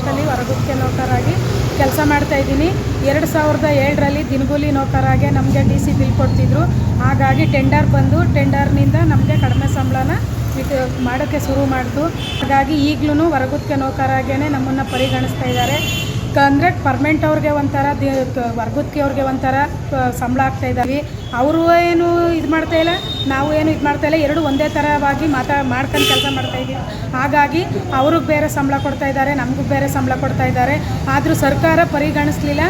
ಪೋಸ್ಟಲ್ಲಿ ಹೊರಗುತ್ತಿಗೆ ನೌಕರಾಗಿ ಕೆಲಸ ಮಾಡ್ತಾ ಇದ್ದೀನಿ. ಎರಡು ಸಾವಿರದ ಏಳರಲ್ಲಿ ದಿನಗೂಲಿ ನೌಕರಾಗೆ ನಮಗೆ ಡಿ ಸಿ ಬಿಲ್ ಕೊಡ್ತಿದ್ರು. ಹಾಗಾಗಿ ಟೆಂಡರ್ ಬಂದು ಟೆಂಡರ್ನಿಂದ ನಮಗೆ ಕಡಿಮೆ ಸಂಬಳನ ಇದು ಮಾಡೋಕ್ಕೆ ಶುರು ಮಾಡಿತು. ಹಾಗಾಗಿ ಈಗಲೂ ಹೊರಗುತ್ತಿಗೆ ನೌಕರಾಗೇ ನಮ್ಮನ್ನು ಪರಿಗಣಿಸ್ತಾ ಇದ್ದಾರೆ. ಅಂದರೆ ಪರ್ಮೆಂಟ್ ಅವ್ರಿಗೆ ಒಂಥರ ದಿ ವರ್ಗಕ್ಕೆ ಅವ್ರಿಗೆ ಒಂಥರ ಸಂಬಳ ಆಗ್ತಾ ಇದ್ದಾವೆ ಅವರು ಏನು ಇದು ಮಾಡ್ತಾ ಇಲ್ಲ, ನಾವು ಏನು ಇದು ಮಾಡ್ತಾ ಇಲ್ಲ, ಎರಡು ಒಂದೇ ಥರವಾಗಿ ಮಾತಾ, ಮಾಡ್ಕೊಂಡು ಕೆಲಸ ಮಾಡ್ತಾ ಇದ್ದೀವಿ. ಹಾಗಾಗಿ ಅವ್ರಿಗೆ ಬೇರೆ ಸಂಬಳ ಕೊಡ್ತಾ ಇದ್ದಾರೆ, ನಮಗೂ ಬೇರೆ ಸಂಬಳ ಕೊಡ್ತಾ ಇದ್ದಾರೆ. ಆದರೂ ಸರ್ಕಾರ ಪರಿಗಣಿಸ್ಲಿಲ್ಲ,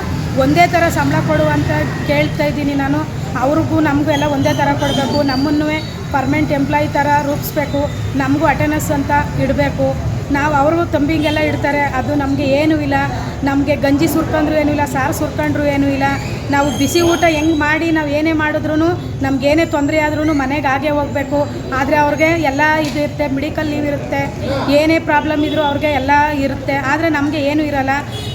ಒಂದೇ ಥರ ಸಂಬಳ ಕೊಡುವಂತ ಕೇಳ್ತಾ ಇದ್ದೀನಿ ನಾನು. ಅವ್ರಿಗೂ ನಮಗೂ ಎಲ್ಲ ಒಂದೇ ಥರ ಕೊಡಬೇಕು. ನಮ್ಮನ್ನು ಪರ್ಮನೆಂಟ್ ಎಂಪ್ಲಾಯಿ ಥರ ರೂಪಿಸ್ಬೇಕು. ನಮಗೂ ಅಟೆಂಡೆನ್ಸ್ ಅಂತ ಇಡಬೇಕು. ನಾವು ಅವರು ತಂಬಿಂಗೆಲ್ಲ ಇಡ್ತಾರೆ, ಅದು ನಮಗೆ ಏನೂ ಇಲ್ಲ. ನಮಗೆ ಗಂಜಿ ಸುರ್ಕೊಂಡ್ರು ಏನೂ ಇಲ್ಲ, ಸಾರು ಸುರ್ಕೊಂಡ್ರು ಏನೂ ಇಲ್ಲ. ನಾವು ಬಿಸಿ ಊಟ ಹೆಂಗೆ ಮಾಡಿ ನಾವು ಏನೇ ಮಾಡಿದ್ರು ನಮಗೇನೇ ತೊಂದರೆ ಆದ್ರೂ ಮನೆಗೆ ಆಗೇ ಹೋಗಬೇಕು. ಆದರೆ ಅವ್ರಿಗೆ ಎಲ್ಲ ಇದು ಇರುತ್ತೆ ಮೆಡಿಕಲ್ ಲೀವ್ ಇರುತ್ತೆ, ಏನೇ ಪ್ರಾಬ್ಲಮ್ ಇದ್ದರೂ ಅವ್ರಿಗೆ ಎಲ್ಲ ಇರುತ್ತೆ. ಆದರೆ ನಮಗೆ ಏನೂ ಇರಲ್ಲ.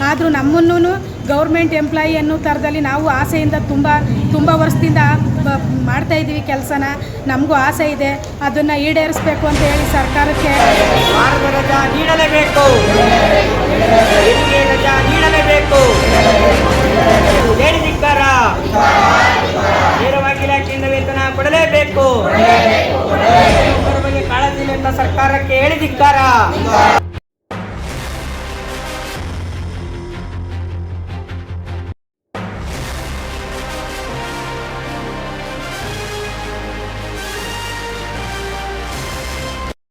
ಆದರೂ ನಮ್ಮನ್ನು ಗೌರ್ಮೆಂಟ್ ಎಂಪ್ಲಾಯಿ ಅನ್ನೋ ಥರದಲ್ಲಿ ನಾವು ಆಸೆಯಿಂದ ತುಂಬ ತುಂಬ ವರ್ಷದಿಂದ ಮಾಡ್ತಾ ಇದ್ದೀವಿ ಕೆಲಸನ. ನಮಗೂ ಆಸೆ ಇದೆ. ಅದನ್ನು ಈಡೇರಿಸ್ಬೇಕು ಅಂತ ಹೇಳಿ ಸರ್ಕಾರಕ್ಕೆ. ನೇರವಾಗಿ ಇಲಾಖೆಯಿಂದ ವೇತನ ಕೊಡಲೇಬೇಕು ಬಗ್ಗೆ ಕಾಳಜಿ ಸರ್ಕಾರಕ್ಕೆ ಹೇಳಿ ಧಿಕ್ಕಾರ